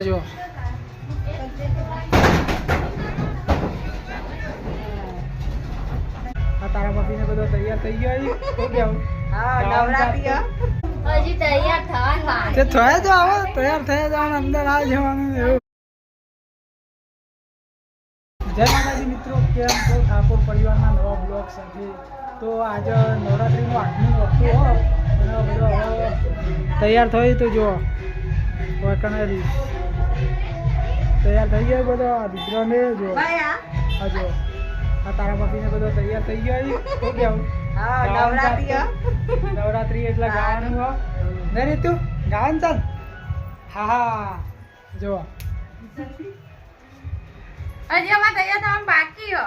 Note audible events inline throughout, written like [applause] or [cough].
જો. બધો તૈયાર થઈ ગયો છે કેવું? હા નવરાત્રી હજી તૈયાર થવાનું વાર તે થયા તો આવો તૈયાર થયા જવાનું અંદર આ જવાનું એવું જય માતાજી મિત્રો કેમ છો? ઠાકોર પરિવારના નવા બ્લોગ સાથે. તો આજે નવરાત્રિનું આઠમું વખતું હો. એનો બધો તૈયાર થયું તો જો વકણારી તૈયાર થઈ ગયો બધો. આ દીકરાને જો. આ? જો. આ તારા પતિને બધો તૈયાર થઈ ગયો શું કેવું નવરાત્રી એટલે ગાવાનું હો. નહીં રીતુ ગાવાનું ચાલ. હા હા. જો. હજી અમારે તૈયાર થવાનું બાકી હો.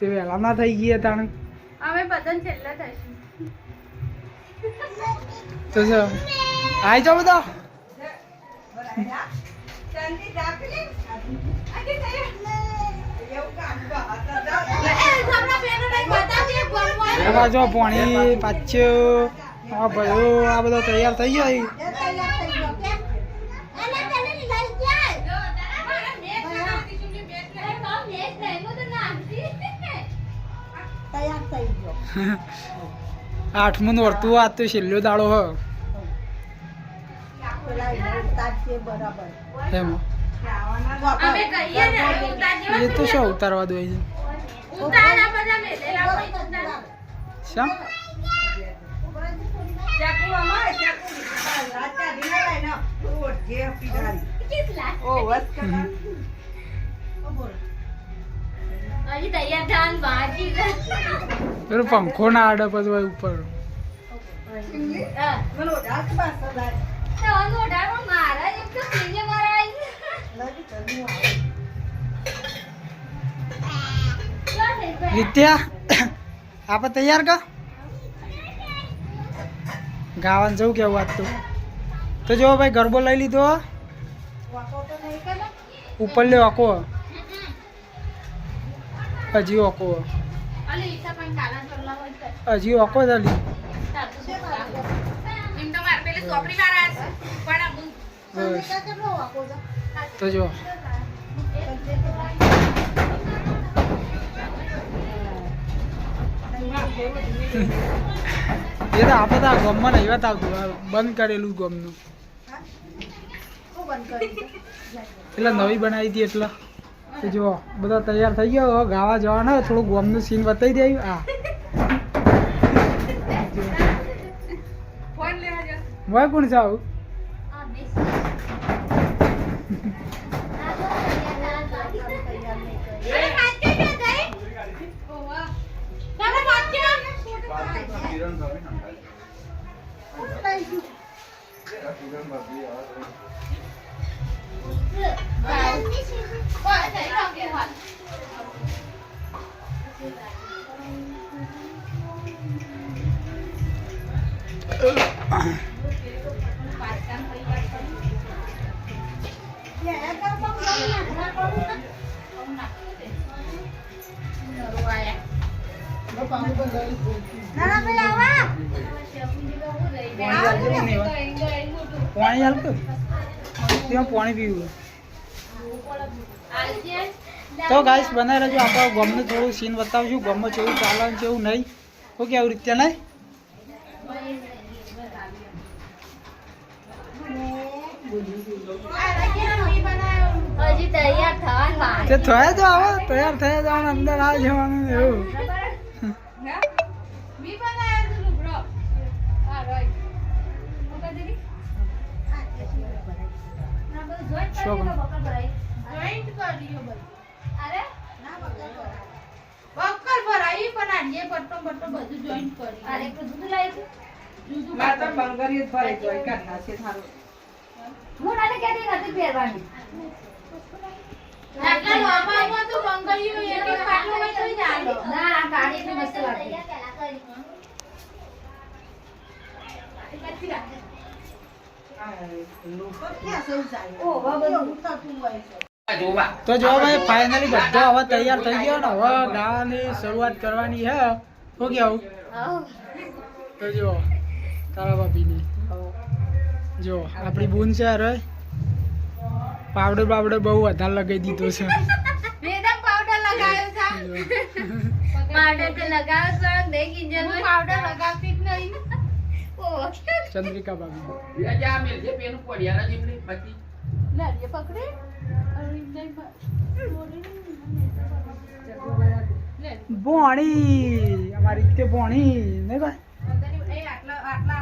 તે વહેલા ના થઈ ગયા તાણ અમે બધાને છેલ્લા થઈશું. તો જો. આઈ જાઓ બધા. એવું કામ કર. એમાં જો પાણી પાછું આ ભાઈઓ આ બધો તૈયાર થઈ જાય છે. એ તૈયાર થઈ ગયો કે? તૈયાર થઈ ગયો. [laughs] આઠમું વર્તું આ તો છેલ્લો દાડો હ. એ તો શું ઉતારવા દે છે. શા? પંખો ના આડે પછી હોય ઉપર. ચલું? વિદ્યા, આપણે તૈયાર કા ગાવાનું જવું કેવું વાત તો તો જો ભાઈ ગરબો લઈ લીધો ઉપર લે ઓકો હજી ઓકો. હજી ઓકો જ પેલી ચોપડી વાળા. પણ આ તો જો એ તો આપણે તો આ ગમમાં નહીં વાત આવતું બંધ કરેલું ગમનું? એટલે નવી બનાવી હતી એટલે. તો જો બધા તૈયાર થઈ ગયો. ગાવા જવાના. થોડું ગમનું સીન બતાવી દે. હા મોય કોણ છે પાણી હાલ ત્યાં પાણી પીવું. તો ગાઈસ બનાવી રહેજો આપણે ગમનું થોડું સીન બતાવશું ગમમાં એવું ચાલે છે એવું નહીં. ઓકે, આવી રીતે નહીં? હજી તૈયાર થવાનું. તે થયા તો આવો તૈયાર થયા જવાનું અંદર આ જવાનું એવું. બધું જોઈન્ટ કરી બકર ભરાઈ જોઈન્ટ અરે પણ આ જે પટ્ટો બટ્ટો બધું જોઈન્ટ કરી અરે એક દૂધ લાવી દૂધ મારે તો બંગડીઓ જ ભરાઈ જોઈ કાઢના છે થારું. હું નાને કહેતી નથી પહેરવાની? તો બંગડીઓ એક એક પાટલો હોય તોય ના આ કાળી તો મસ્ત લાગે લોકો ક્યાં સૌ જાય? ઓ, વાહ, બધું. ઉતરતું હોય છે. તો જો ભાઈ ફાઇનલી બધો હવે તૈયાર થઈ ગયો ને હવે ગાવાની શરૂઆત કરવાની હે. શું કેવું તો જો તારા ભાભીની. જો આપણી બૂન છે અરે પાવડર બાવડર બહુ વધારે લગાવી દીધો છે. વેદમ પાવડર લગાવ્યો છે. પાવડર તો લગાવ્યો છે દેખ ઇન્જન પાવડર લગાવતી જ નહીં. ને. ઓહ. ચંદ્રિકા ભાભી. લે, એ. ભોણી અમારી રીતે ભોણી નહીં ભાઈ? આટલા આટલા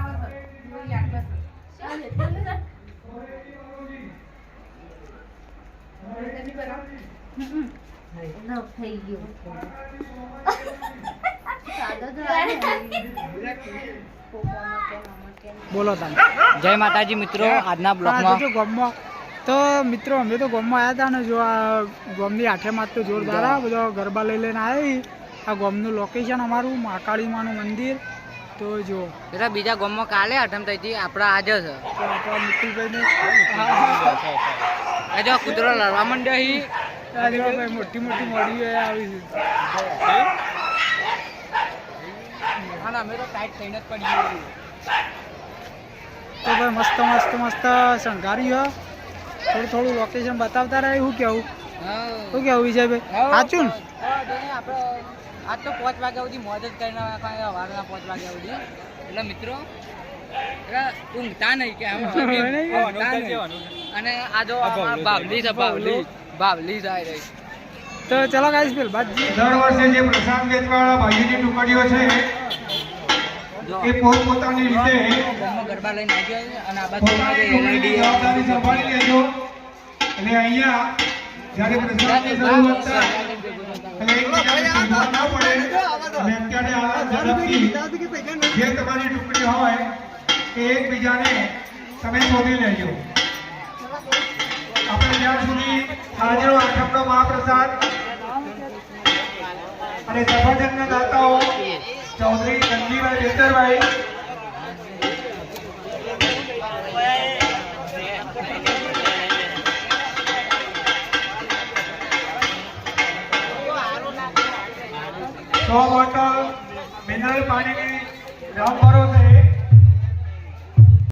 બોલો તમે. જય માતાજી મિત્રો આજના બ્લોક બ્લોગમાં તો મિત્રો અમે તો ગામમાં આવ્યા હતા ને જો આ ગોમની આઠે માત તો જોરદાર આ બધો ગરબા લઈ લઈને આવી આ ગોમનું લોકેશન અમારું મહાકાળી માનું મંદિર. તો જો. એટલે બીજા ગામમાં કાલે આઠમ થઈ હતી આપણા આજે છે. આપણા મુકુલભાઈને ને કૂતરો લડવા માંડ્યો હી ભાઈ મોટી મોટી મોડીઓ આવી છે. અમે તો ટાઈટ થઈને જ પડી ગયું તો ભાઈ મસ્ત મસ્ત મસ્ત શણગાર્યું થોડું થોડું લોકેશન બતાવતા રહે શું કેવું શું કેવું વિજયભાઈ? સાચું ને? આપણે આજ તો પાંચ વાગ્યા સુધી મોજ જ કરીને રાખવાની સવારના પાંચ વાગ્યા સુધી. એટલે મિત્રો ઊંઘતા નહીં કે અને આ જો બાવલી છે બાવલી બાવલી જાય રહી. તો ચલો ગાઈસ પેલ બાજી દર વર્ષે જે પ્રસાદ વેચવાળા ભાઈઓની ટુકડીઓ છે એ પોત પોતાની રીતે ગરબા લઈને આવ્યો અને આ બાજુ જવાબદારી સંભાળી લેજો. અને અહીંયા જ્યારે પ્રસાદ શરૂઆત થાય આપણે જ્યાં સુધી આજનો આઠમનો મહાપ્રસાદ અને સફરજનના દાતાઓ ચૌધરી ધનજીભાઈ બેતરભાઈ સો બોટલ મિનરલ પાણીની ડ્રમ ભરો છે